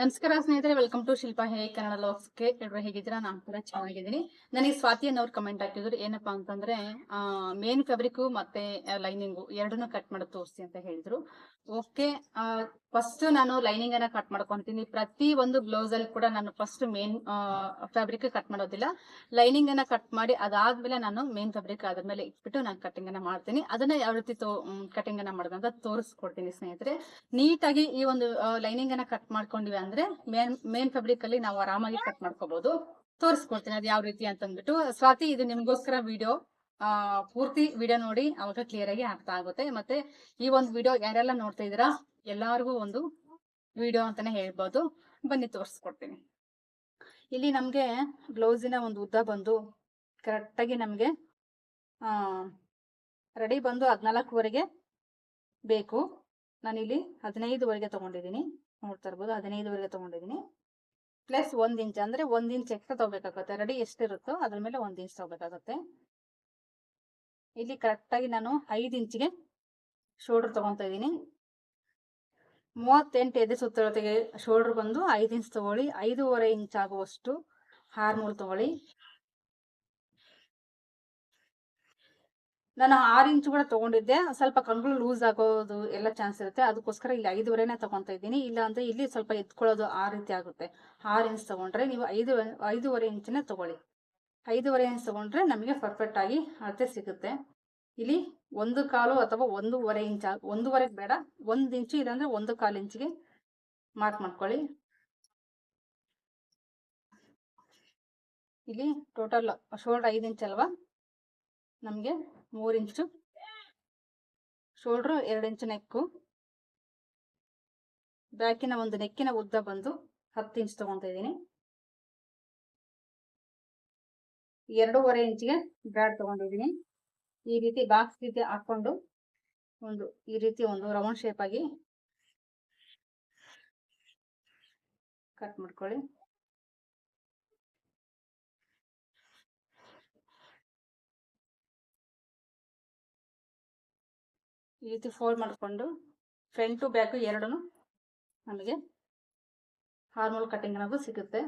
ನಮಸ್ಕಾರ ಸ್ನೇಹಿತರೆ welcome to Shilpa ಹೇ ಕನ್ನಡ ಲಾಕ್ಸ್ಗೆ ಎಲ್ಲರೂ ಹೇಗಿದ್ದೀರಾ? ನಾನು ಕೂಡ ಚೆನ್ನಾಗಿದ್ದೀನಿ. ನನಗೆ ಸ್ವಾತಿ ಅನ್ನೋರು ಕಮೆಂಟ್ ಹಾಕಿದ್ರು, ಏನಪ್ಪಾ ಅಂತಂದ್ರೆ ಮೇನ್ ಫ್ಯಾಬ್ರಿಕ್ ಮತ್ತೆ ಲೈನಿಂಗು ಎರಡನ್ನೂ ಕಟ್ ಮಾಡಿ ತೋರಿಸಿ ಅಂತ ಹೇಳಿದ್ರು. ಓಕೆ ಫಸ್ಟ್ ನಾನು ಲೈನಿಂಗ್ ಅನ್ನ ಕಟ್ ಮಾಡ್ಕೊಂತೀನಿ. ಪ್ರತಿ ಒಂದು ಬ್ಲೌಸ್ ಅಲ್ಲಿ ಕೂಡ ನಾನು ಫಸ್ಟ್ ಮೇನ್ ಫ್ಯಾಬ್ರಿಕ್ ಕಟ್ ಮಾಡೋದಿಲ್ಲ. ಲೈನಿಂಗ್ ಅನ್ನ ಕಟ್ ಮಾಡಿ ಅದಾದ್ಮೇಲೆ ನಾನು ಮೇನ್ ಫ್ಯಾಬ್ರಿಕ್ ಆದ್ಮೇಲೆ ಇಟ್ಬಿಟ್ಟು ನಾನು ಕಟಿಂಗ್ ಅನ್ನ ಮಾಡ್ತೀನಿ. ಅದನ್ನ ಯಾವ ರೀತಿ ಕಟಿಂಗ್ ಅನ್ನ ಮಾಡೋದಂತ ತೋರಿಸ್ಕೊಡ್ತೀನಿ ಸ್ನೇಹಿತರೆ. ನೀಟಾಗಿ ಈ ಒಂದು ಲೈನಿಂಗ್ ಅನ್ನ ಕಟ್ ಮಾಡ್ಕೊಂಡಿವಿ ಅಂದ್ರೆ ಮೇನ್ ಮೇನ್ ಫ್ಯಾಬ್ರಿಕ್ ಅಲ್ಲಿ ನಾವು ಆರಾಮಾಗಿ ಕಟ್ ಮಾಡ್ಕೋಬಹುದು ತೋರಿಸ್ಕೊಡ್ತೀನಿ ಅದು ಯಾವ ರೀತಿ ಅಂತಂದ್ಬಿಟ್ಟು. ಸ್ವಾತಿ, ಇದು ನಿಮ್ಗೋಸ್ಕರ ವಿಡಿಯೋ ಆ, ಪೂರ್ತಿ ವಿಡಿಯೋ ನೋಡಿ ಅವಾಗ ಕ್ಲಿಯರ್ ಆಗಿ ಅರ್ಥ ಆಗುತ್ತೆ. ಮತ್ತೆ ಈ ಒಂದು ವಿಡಿಯೋ ಯಾರೆಲ್ಲ ನೋಡ್ತಾ ಇದೀರಾ ಎಲ್ಲಾರ್ಗೂ ಒಂದು ವಿಡಿಯೋ ಅಂತಾನೆ ಹೇಳ್ಬೋದು. ಬನ್ನಿ ತೋರಿಸ್ಕೊಡ್ತೀನಿ. ಇಲ್ಲಿ ನಮ್ಗೆ ಬ್ಲೌಸಿನ ಒಂದು ಉದ್ದ ಬಂದು ಕರೆಕ್ಟಾಗಿ ನಮ್ಗೆ, ಆ ರೆಡಿ ಬಂದು ಹದಿನಾಲ್ಕುವರೆಗೆ ಬೇಕು. ನಾನಿಲ್ಲಿ ಹದಿನೈದುವರೆಗೆ ತಗೊಂಡಿದ್ದೀನಿ. ನೋಡ್ತಾ ಇರ್ಬೋದು. ಹದಿನೈದುವರೆಗೆ ತಗೊಂಡಿದ್ದೀನಿ ಪ್ಲಸ್ ಒಂದು ಇಂಚ್ ಅಂದ್ರೆ ಒಂದು ಇಂಚ್ ಎಕ್ಸ್ಟ್ರಾ ತಗೋಬೇಕಾಗುತ್ತೆ. ರೆಡಿ ಎಷ್ಟಿರುತ್ತೋ ಅದ್ರ ಮೇಲೆ ಒಂದು ಇಂಚ್ ತೊಗೋಬೇಕಾಗುತ್ತೆ. ಇಲ್ಲಿ ಕರೆಕ್ಟಾಗಿ ನಾನು ಐದು ಇಂಚಿಗೆ ಶೋಲ್ಡರ್ ತೊಗೊತಾ ಇದ್ದೀನಿ. ಮೂವತ್ತೆಂಟು ಎದೆ ಸುತ್ತಳತೆಗೆ ಶೋಲ್ಡರ್ ಬಂದು ಐದು ಇಂಚ್ ತಗೊಳ್ಳಿ. ಐದೂವರೆ ಇಂಚ್ ಆಗುವಷ್ಟು ಹಾರ್ಮೋಲ್ ತಗೊಳ್ಳಿ. ನಾನು ಆರು ಇಂಚು ಕೂಡ ತಗೊಂಡಿದ್ದೆ. ಸ್ವಲ್ಪ ಕಂಗಳು ಲೂಸ್ ಆಗೋದು ಎಲ್ಲ ಚಾನ್ಸ್ ಇರುತ್ತೆ. ಅದಕ್ಕೋಸ್ಕರ ಇಲ್ಲಿ ಐದುವರೆನೇ ತಗೊಂತ ಇದ್ದೀನಿ. ಇಲ್ಲ ಅಂದ್ರೆ ಇಲ್ಲಿ ಸ್ವಲ್ಪ ಎತ್ಕೊಳ್ಳೋದು ಆ ರೀತಿ ಆಗುತ್ತೆ. ಆರು ಇಂಚ್ ತಗೊಂಡ್ರೆ ನೀವು ಐದು, ಐದೂವರೆ ಇಂಚನೇ ತಗೊಳ್ಳಿ. ಐದೂವರೆ ಇಂಚ್ ತಗೊಂಡ್ರೆ ನಮಗೆ ಪರ್ಫೆಕ್ಟ್ ಆಗಿ ಅಳತೆ ಸಿಗುತ್ತೆ. ಇಲ್ಲಿ ಒಂದು ಕಾಲು ಅಥವಾ ಒಂದೂವರೆ ಇಂಚ್ ಒಂದೂವರೆಗೆ ಬೇಡ. ಒಂದು ಇಂಚು ಇಲ್ಲಾಂದ್ರೆ ಒಂದು ಕಾಲು ಇಂಚಿಗೆ ಮಾರ್ಕ್ ಮಾಡ್ಕೊಳ್ಳಿ. ಇಲ್ಲಿ ಟೋಟಲ್ ಶೋಲ್ಡರ್ ಐದು ಇಂಚ್ ಅಲ್ವಾ? ನಮಗೆ ಮೂರು ಇಂಚು ಶೋಲ್ಡ್ರು, ಎರಡು ಇಂಚು ನೆಕ್ಕು. ಬ್ಯಾಕಿನ ಒಂದು ನೆಕ್ಕಿನ ಉದ್ದ ಬಂದು ಹತ್ತು ಇಂಚ್ ತಗೊತಾ ಇದ್ದೀನಿ. ಎರಡೂವರೆ ಇಂಚಿಗೆ ಬ್ಯಾಡ್ ತಗೊಂಡಿದ್ದೀನಿ ಈ ರೀತಿ ಬಾಕ್ಸ್ ರೀತಿ ಹಾಕೊಂಡು ಒಂದು, ಈ ರೀತಿ ಒಂದು ರೌಂಡ್ ಶೇಪ್ ಆಗಿ ಕಟ್ ಮಾಡ್ಕೊಳ್ಳಿ. ಈ ರೀತಿ ಫೋಲ್ಡ್ ಮಾಡಿಕೊಂಡು ಫ್ರಂಟು ಬ್ಯಾಕು ಎರಡೂ ನಮಗೆ ಹಾರ್ಮೋಲ್ ಕಟ್ಟಿಂಗ್ ಅನ್ನೋದು ಸಿಗುತ್ತೆ.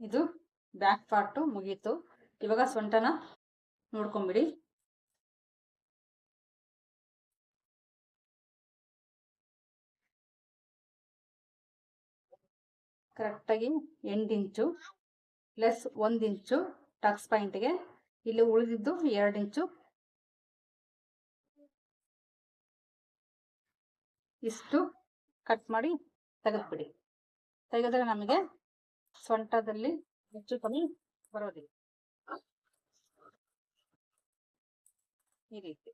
ಇದು ಬ್ಯಾಕ್ ಪಾರ್ಟು ಮುಗೀತು. ಇವಾಗ ಸೊಂಟನ ನೋಡ್ಕೊಂಬಿಡಿ. ಕರೆಕ್ಟಾಗಿ ಎಂಟು ಇಂಚು ಪ್ಲಸ್ ಒಂದು ಇಂಚು ಟಕ್ಸ್ ಪಾಯಿಂಟ್ಗೆ ಇಲ್ಲಿ ಉಳಿದಿದ್ದು ಎರಡು ಇಂಚು. ಇಷ್ಟು ಕಟ್ ಮಾಡಿ ತೆಗೆದ್ಬಿಡಿ. ತೆಗೆದ್ರೆ ನಮಗೆ ಸೊಂಟದಲ್ಲಿ ಹೆಚ್ಚು ಕಮ್ಮಿ ಬರೋದಿಲ್ಲ. ಈ ರೀತಿ.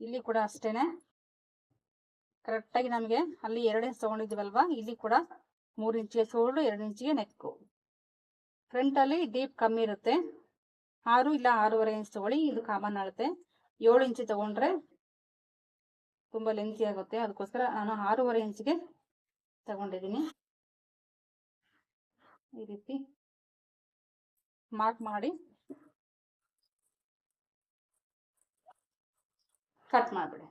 ಇಲ್ಲಿ ಕೂಡ ಅಷ್ಟೇನೆ. ಕರೆಕ್ಟಾಗಿ ನಮಗೆ ಅಲ್ಲಿ ಎರಡು ಇಂಚ್ ತಗೊಂಡಿದ್ವಲ್ವಾ ಇಲ್ಲಿ ಕೂಡ ಮೂರು ಇಂಚಿಗೆ ಸೋಳು ಎರಡು ಇಂಚಿಗೆ ನೆಕ್ಕು. ಫ್ರಂಟಲ್ಲಿ ಡೀಪ್ ಕಮ್ಮಿ ಇರುತ್ತೆ. ಆರು ಇಲ್ಲ ಆರೂವರೆ ಇಂಚ್ ತಗೊಳ್ಳಿ, ಇದು ಕಾಮನ್ ಆಗುತ್ತೆ. ಏಳು ಇಂಚು ತಗೊಂಡ್ರೆ ತುಂಬ ಲೆಂತಿ ಆಗುತ್ತೆ. ಅದಕ್ಕೋಸ್ಕರ ನಾನು ಆರೂವರೆ ಇಂಚಿಗೆ ತಗೊಂಡಿದ್ದೀನಿ. ಈ ರೀತಿ ಮಾರ್ಕ್ ಮಾಡಿ ಕಟ್ ಮಾಡಿಬಿಡಿ.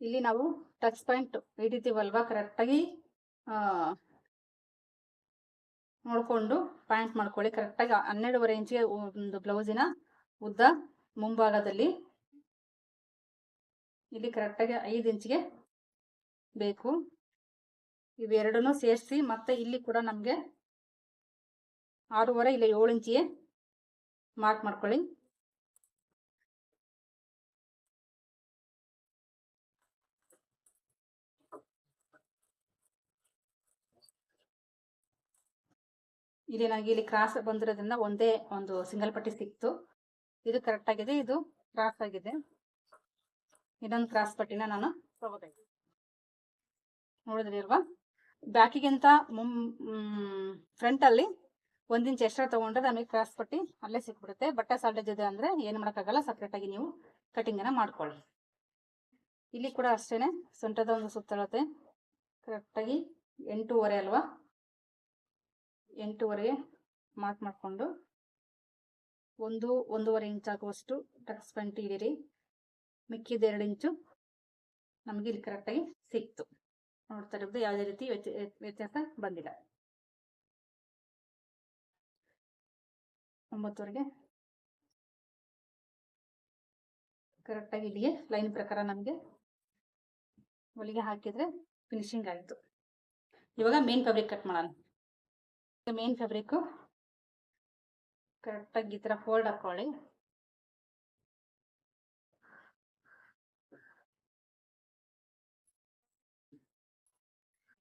ಇಲ್ಲಿ ನಾವು ಟಚ್ ಪಾಯಿಂಟ್ ಹಿಡಿತೀವಲ್ವಾ? ಕರೆಕ್ಟಾಗಿ ನೋಡಿಕೊಂಡು ಪಾಯಿಂಟ್ ಮಾಡ್ಕೊಳ್ಳಿ. ಕರೆಕ್ಟಾಗಿ ಹನ್ನೆರಡುವರೆ ಇಂಚಿಗೆ ಒಂದು ಬ್ಲೌಸಿನ ಉದ್ದ ಮುಂಭಾಗದಲ್ಲಿ ಇಲ್ಲಿ ಕರೆಕ್ಟಾಗಿ ಐದು ಇಂಚಿಗೆ ಬೇಕು. ಇವೆರಡನ್ನೂ ಸೇರಿಸಿ ಮತ್ತೆ ಇಲ್ಲಿ ಕೂಡ ನಮಗೆ ಆರೂವರೆ ಇಲ್ಲ ಏಳು ಇಂಚಿಗೆ ಮಾರ್ಕ್ ಮಾಡ್ಕೊಳ್ಳಿ. ಇಲ್ಲಿ ನನಗೆ ಇಲ್ಲಿ ಕ್ರಾಸ್ ಬಂದಿರೋದ್ರಿಂದ ಒಂದೇ ಒಂದು ಸಿಂಗಲ್ ಪಟ್ಟಿ ಸಿಕ್ತು. ಇದು ಕರೆಕ್ಟ್ ಆಗಿದೆ, ಇದು ಕ್ರಾಸ್ ಆಗಿದೆ. ಇನ್ನೊಂದು ಕ್ರಾಸ್ ಪಟ್ಟಿನ ನಾನು ತಗೋಬೇಕು ನೋಡಿದ್ರಿ ಅಲ್ವಾ ಬ್ಯಾಕಿಗಿಂತ ಮುಂ ಫ್ರಂಟ್ ಅಲ್ಲಿ ಒಂದ್ ಇಂಚ್ ಎಕ್ಸ್ಟ್ರಾ ತಗೊಂಡ್ರೆ ನಮಗೆ ಕ್ರಾಸ್ ಪಟ್ಟಿ ಅಲ್ಲೇ ಸಿಕ್ಬಿಡುತ್ತೆ. ಬಟ್ಟೆ ಸಾಲ್ಟೇಜ್ ಇದೆ ಅಂದ್ರೆ ಏನು ಮಾಡೋಕ್ಕಾಗಲ್ಲ ಸಪ್ರೇಟ್ ಆಗಿ ನೀವು ಕಟಿಂಗ್ ಅನ್ನ ಮಾಡ್ಕೊಳ್ಳಿ. ಇಲ್ಲಿ ಕೂಡ ಅಷ್ಟೇನೆ, ಸೊಂಟದ ಒಂದು ಸುತ್ತಳತೆ ಕರೆಕ್ಟಾಗಿ ಎಂಟೂವರೆ ಅಲ್ವಾ? ಎಂಟೂವರೆಗೆ ಮಾರ್ಕ್ ಮಾಡಿಕೊಂಡು ಒಂದು ಒಂದೂವರೆ ಇಂಚ್ ಆಗುವಷ್ಟು ಟಕ್ಸ್ ಪಂಟಿ ಇಡಿರಿ ಮಿಕ್ಕಿದ ಎರಡು ಇಂಚು ನಮಗೆ ಇಲ್ಲಿ ಕರೆಕ್ಟಾಗಿ ಸಿಕ್ತು. ನೋಡ್ತಾ ಇರೋದು ಯಾವುದೇ ರೀತಿ ವ್ಯತ್ಯ- ವ್ಯತ್ಯಾಸ ಬಂದಿಲ್ಲ. ಒಂಬತ್ತುವರೆಗೆ ಕರೆಕ್ಟಾಗಿ ಇಲ್ಲಿಗೆ ಲೈನ್ ಪ್ರಕಾರ ನಮಗೆ ಹೊಲಿಗೆ ಹಾಕಿದ್ರೆ ಫಿನಿಶಿಂಗ್ ಆಯಿತು. ಇವಾಗ ಮೇನ್ ಫ್ಯಾಬ್ರಿಕ್ ಕಟ್ ಮಾಡೋಣ. ಮೇನ್ ಫ್ಯಾಬ್ರಿಕ್ಕು ಕರೆಕ್ಟಾಗಿ ಈ ಥರ ಫೋಲ್ಡ್ ಹಾಕೊಳ್ಳಿ.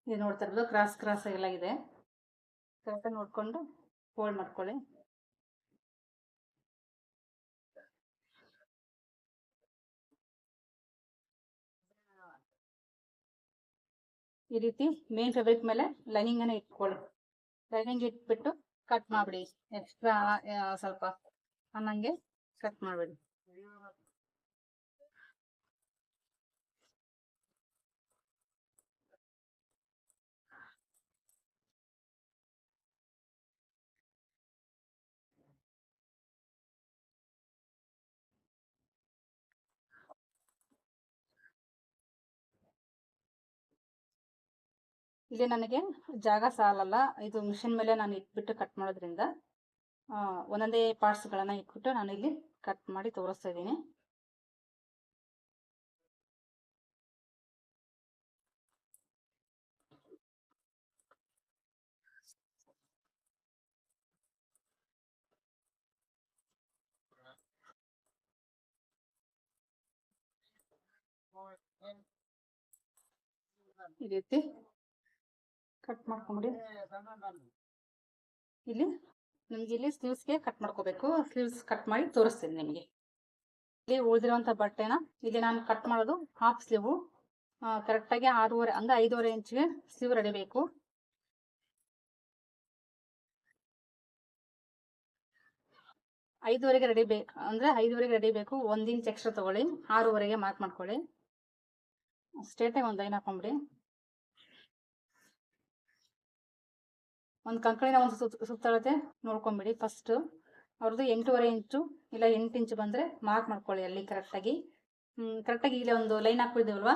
ಇದು ನೋಡ್ತಾ ಇರೋದು ಕ್ರಾಸ್ ಕ್ರಾಸ್ ಎಲ್ಲ ಇದೆ. ಕರೆಕ್ಟಾಗಿ ನೋಡ್ಕೊಂಡು ಫೋಲ್ಡ್ ಮಾಡ್ಕೊಳ್ಳಿ. ಈ ರೀತಿ ಮೇನ್ ಫ್ಯಾಬ್ರಿಕ್ ಮೇಲೆ ಲೈನಿಂಗ್ ಅನ್ನ ಇಟ್ಕೊಳ್ಳಿ. ಲೈನಿಂಗ್ ಇಟ್ಬಿಟ್ಟು ಕಟ್ ಮಾಡ್ಬಿಡಿ. ಎಕ್ಸ್ಟ್ರಾ ಸ್ವಲ್ಪ ಅನ್ನಂಗೆ ಕಟ್ ಮಾಡ್ಬಿಡಿ. ಇಲ್ಲಿ ನನಗೆ ಜಾಗ ಸಾಲಲ್ಲ. ಇದು ಮಿಷಿನ್ ಮೇಲೆ ನಾನು ಇಟ್ಬಿಟ್ಟು ಕಟ್ ಮಾಡೋದ್ರಿಂದ ಒಂದೊಂದೇ ಪಾರ್ಟ್ಸ್ಗಳನ್ನು ಇಟ್ಬಿಟ್ಟು ನಾನು ಇಲ್ಲಿ ಕಟ್ ಮಾಡಿ ತೋರಿಸ್ತಾ ಇದ್ದೀನಿ. ಈ ರೀತಿ ಕಟ್ ಮಾಡ್ಕೊಂಬಿಡಿ. ಇಲ್ಲಿ ನಿಮ್ಗೆ ಇಲ್ಲಿ ಸ್ಲೀವ್ಸ್ಗೆ ಕಟ್ ಮಾಡ್ಕೋಬೇಕು. ಸ್ಲೀವ್ಸ್ ಕಟ್ ಮಾಡಿ ತೋರಿಸ್ತೀನಿ ನಿಮಗೆ. ಇಲ್ಲಿ ಉಳಿದಿರುವಂಥ ಬಟ್ಟೆನ ಇಲ್ಲಿ ನಾನು ಕಟ್ ಮಾಡೋದು ಹಾಫ್ ಸ್ಲೀವು ಕರೆಕ್ಟಾಗಿ ಆರೂವರೆ ಅಂದರೆ ಐದೂವರೆ ಇಂಚಿಗೆ ಸ್ಲೀವ್ ರೆಡಿ ಬೇಕು. ಐದುವರೆಗೆ ರೆಡಿ ಬೇಕು ಅಂದರೆ ಐದುವರೆಗೆ ರೆಡಿ ಬೇಕು. ಒಂದು ಇಂಚ್ ಎಕ್ಸ್ಟ್ರಾ ತಗೊಳ್ಳಿ ಆರೂವರೆಗೆ ಮಾರ್ಕ್ ಮಾಡ್ಕೊಳ್ಳಿ. ಸ್ಟ್ರೇಟಾಗಿ ಒಂದು ಐನ್ ಹಾಕೊಂಬಿಡಿ. ಒಂದು ಕಂಕಳಿನ ಒಂದು ಸುತ್ತ ಸುತ್ತಳತೆ ನೋಡ್ಕೊಂಬಿಡಿ ಫಸ್ಟ್ ಅವ್ರದ್ದು ಎಂಟೂವರೆ ಇಂಚು ಇಲ್ಲ ಎಂಟು ಇಂಚು ಬಂದರೆ ಮಾರ್ಕ್ ಮಾಡ್ಕೊಳ್ಳಿ ಅಲ್ಲಿ ಕರೆಕ್ಟಾಗಿ ಕರೆಕ್ಟಾಗಿ ಇಲ್ಲಿ ಒಂದು ಲೈನ್ ಹಾಕ್ಬಿಟ್ಟಿದ್ದೀವಲ್ವಾ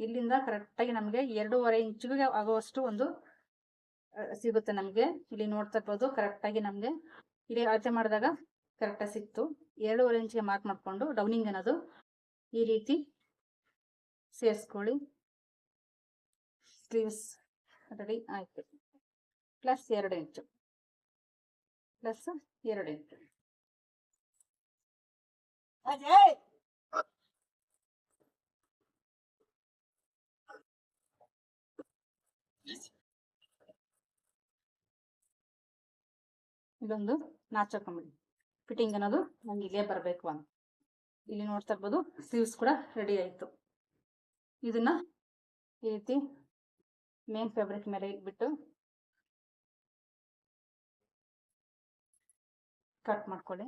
ಇಲ್ಲಿಂದ ಕರೆಕ್ಟಾಗಿ ನಮಗೆ ಎರಡೂವರೆ ಇಂಚಿಗೆ ಆಗುವಷ್ಟು ಒಂದು ಸಿಗುತ್ತೆ ನಮಗೆ. ಇಲ್ಲಿ ನೋಡ್ತಾ ಇರ್ಬೋದು ಕರೆಕ್ಟಾಗಿ ನಮಗೆ. ಇಲ್ಲಿ ಅಳತೆ ಮಾಡಿದಾಗ ಕರೆಕ್ಟಾಗಿ ಸಿಕ್ತು. ಎರಡೂವರೆ ಇಂಚಿಗೆ ಮಾರ್ಕ್ ಮಾಡಿಕೊಂಡು ಡೌನಿಂಗ್ ಅನ್ನೋದು ಈ ರೀತಿ ಸೇರಿಸ್ಕೊಳ್ಳಿ. ಸ್ಲೀವ್ಸ್ ರೆಡಿ ಆಯಿತು. ಪ್ಲಸ್ ಎರಡು ಇಂಚು ಪ್ಲಸ್ ಎರಡು ಇಂಚು ಇದೊಂದು ನಾಚಕೊಂಬಿಡಿ ಫಿಟ್ಟಿಂಗ್ ಅನ್ನೋದು ನಂಗೆ ಇಲ್ಲೇ ಬರಬೇಕು ಅಂತ. ಇಲ್ಲಿ ನೋಡ್ತಾ ಇರ್ಬೋದು ಸ್ಲೀವ್ಸ್ ಕೂಡ ರೆಡಿ ಆಯಿತು. ಇದನ್ನ ಈ ರೀತಿ ಮೇನ್ ಫ್ಯಾಬ್ರಿಕ್ ಮೇಲೆ ಇಟ್ಬಿಟ್ಟು ಕಟ್ ಮಾಡ್ಕೊಳ್ಳಿ.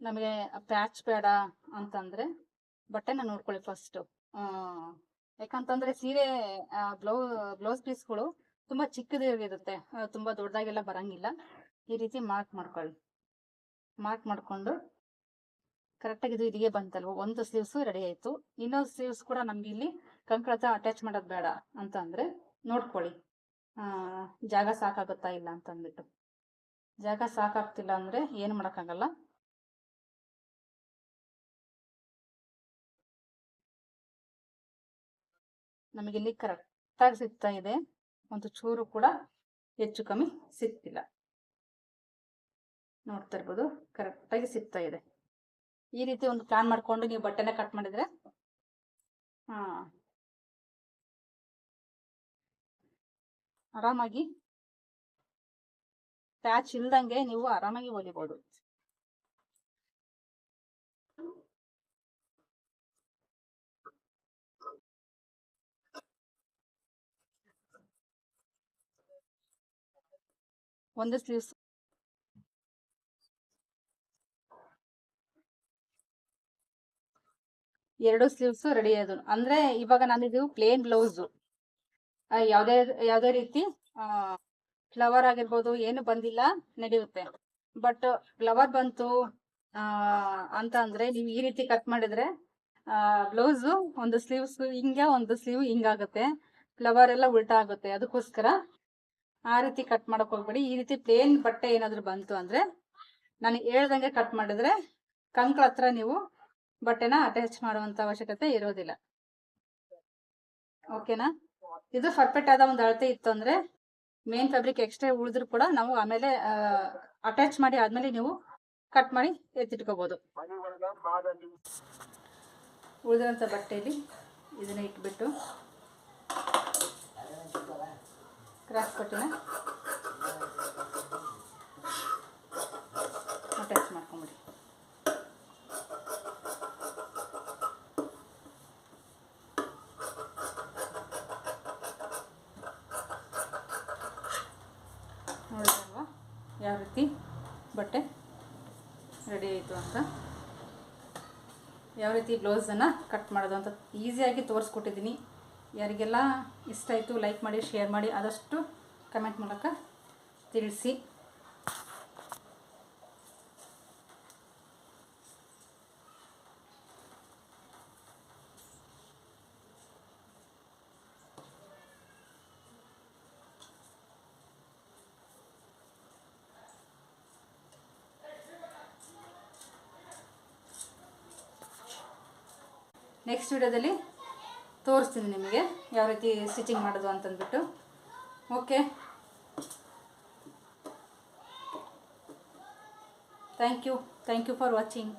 ನಮಗೆ ಪ್ಯಾಚ್ ಬೇಡ ಅಂತಂದ್ರೆ ಬಟ್ಟೆನ ನೋಡ್ಕೊಳ್ಳಿ ಫಸ್ಟ್ ಯಾಕಂತಂದ್ರೆ ಸೀರೆ ಬ್ಲೌ, ಬ್ಲೌಸ್ ಪೀಸ್ಗಳು ತುಂಬಾ ಚಿಕ್ಕದಾಗಿರುತ್ತೆ ತುಂಬಾ ದೊಡ್ಡದಾಗೆಲ್ಲ ಬರಂಗಿಲ್ಲ. ಈ ರೀತಿ ಮಾರ್ಕ್ ಮಾಡ್ಕೊಳ್ಳಿ. ಮಾರ್ಕ್ ಮಾಡ್ಕೊಂಡು ಕರೆಕ್ಟಾಗಿ ಇದು ಇಲ್ಲಿಗೆ ಬಂತಲ್ವ? ಒಂದು ಸ್ಲೀವ್ಸ್ ರೆಡಿ ಆಯ್ತು. ಇನ್ನೊಂದು ಸ್ಲೀವ್ಸ್ ಕೂಡ ನಮ್ಗೆ ಇಲ್ಲಿ ಕಂಕಳತ ಅಟ್ಯಾಚ್ ಮಾಡೋದು ಬೇಡ ಅಂತ ಅಂದ್ರೆ ನೋಡ್ಕೊಳ್ಳಿ ಜಾಗ ಸಾಕಾಗುತ್ತಾ ಇಲ್ಲ ಅಂತ ಅಂದ್ಬಿಟ್ಟು ಜಾಗ ಸಾಕಾಗ್ತಿಲ್ಲ ಅಂದ್ರೆ ಏನು ಮಾಡೋಕ್ಕಾಗಲ್ಲ? ನಮಗಿಲ್ಲಿ ಕರೆಕ್ಟಾಗಿ ಸಿಗ್ತಾ ಇದೆ. ಒಂದು ಚೂರು ಕೂಡ ಹೆಚ್ಚು ಕಮ್ಮಿ ಸಿಗ್ತಿಲ್ಲ. ನೋಡ್ತಾ ಇರ್ಬೋದು ಕರೆಕ್ಟಾಗಿ ಸಿಗ್ತಾ ಇದೆ. ಈ ರೀತಿ ಒಂದು ಪ್ಲಾನ್ ಮಾಡ್ಕೊಂಡು ನೀವು ಬಟ್ಟೆನ ಕಟ್ ಮಾಡಿದ್ರೆ? ಹಾ. ಆರಾಮಾಗಿ ಪ್ಯಾಚ್ ಇಲ್ದಂಗೆ ನೀವು ಆರಾಮಾಗಿ ಹೊಲಿಬೋದು. ಒಂದು ಸ್ಲೀವ್ಸ್ ಎರಡು ಸ್ಲೀವ್ಸ್ ರೆಡಿ ಅದು ಅಂದ್ರೆ ಇವಾಗ ನಾನಿದು ಪ್ಲೇನ್ ಬ್ಲೌಸ್ ಯಾವುದೇ ಯಾವುದೇ ರೀತಿ ಫ್ಲವರ್ ಆಗಿರ್ಬೋದು, ಏನು ಬಂದಿಲ್ಲ, ನಡೆಯುತ್ತೆ. ಬಟ್ ಫ್ಲವರ್ ಬಂತು ಅಂತ ಅಂದ್ರೆ ನೀವು ಈ ರೀತಿ ಕಟ್ ಮಾಡಿದ್ರೆ ಬ್ಲೌಸ್ ಒಂದು ಸ್ಲೀವ್ಸ್ ಹಿಂಗೆ, ಒಂದು ಸ್ಲೀವ್ ಹಿಂಗಾಗುತ್ತೆ ಫ್ಲವರ್ ಎಲ್ಲ ಉಲ್ಟಾ ಆಗುತ್ತೆ. ಅದಕ್ಕೋಸ್ಕರ ಆ ರೀತಿ ಕಟ್ ಮಾಡಕ್ ಹೋಗ್ಬೇಡಿ. ಈ ರೀತಿ ಪ್ಲೇನ್ ಬಟ್ಟೆ ಏನಾದ್ರು ಬಂತು ಅಂದ್ರೆ, ನಾನು ಹೇಳ್ದಂಗೆ ಕಟ್ ಮಾಡಿದ್ರೆ, ಕಂಕ್ಳ ಹತ್ರ ನೀವು ಬಟ್ಟೆನ ಅಟ್ಯಾಚ್ ಮಾಡುವಂತ ಅವಶ್ಯಕತೆ ಇರೋದಿಲ್ಲ. ಓಕೆನಾ ಇದು ಪರ್ಫೆಕ್ಟ್ ಆದ ಒಂದು ಅಳತೆ ಇತ್ತು ಅಂದ್ರೆ ಮೇನ್ ಫ್ಯಾಬ್ರಿಕ್ ಎಕ್ಸ್ಟ್ರಾ ಉಳಿದ್ರು ಕೂಡ ನಾವು ಆಮೇಲೆ ಅಟ್ಯಾಚ್ ಮಾಡಿ ಆದ್ಮೇಲೆ ನೀವು ಕಟ್ ಮಾಡಿ ಎತ್ತಿಟ್ಕೋಬಹುದು ಉಳಿದಿರೋಂಥ ಬಟ್ಟೆಯಲ್ಲಿ ಇದನ್ನ ಇಟ್ಬಿಟ್ಟು ಕ್ರಾಸ್ ಪಟ್ಟಿನ ಅಟ್ಯಾಚ್ ಮಾಡ್ಕೊಂಬಿಡಿ ನೋಡಿದ್ರಲ್ವಾ ಯಾವ ರೀತಿ ಬಟ್ಟೆ ರೆಡಿ ಆಯಿತು ಅಂತ ಯಾವ ರೀತಿ ಬ್ಲೌಸನ್ನು ಕಟ್ ಮಾಡೋದು ಅಂತ ಈಸಿಯಾಗಿ ತೋರಿಸ್ಕೊಟ್ಟಿದ್ದೀನಿ. ಯಾರಿಗೆಲ್ಲ ಇಷ್ಟ ಆಯಿತು ಲೈಕ್ ಮಾಡಿ ಶೇರ್ ಮಾಡಿ ಆದಷ್ಟು ಕಮೆಂಟ್ ಮೂಲಕ ತಿಳಿಸಿ. ನೆಕ್ಸ್ಟ್ ವಿಡಿಯೋದಲ್ಲಿ ತೋರಿಸ್ತೀನಿ ನಿಮಗೆ ಯಾವ ರೀತಿ ಸ್ಟಿಚಿಂಗ್ ಮಾಡೋದು ಅಂತಂದ್ಬಿಟ್ಟು. Okay thank you thank you for watching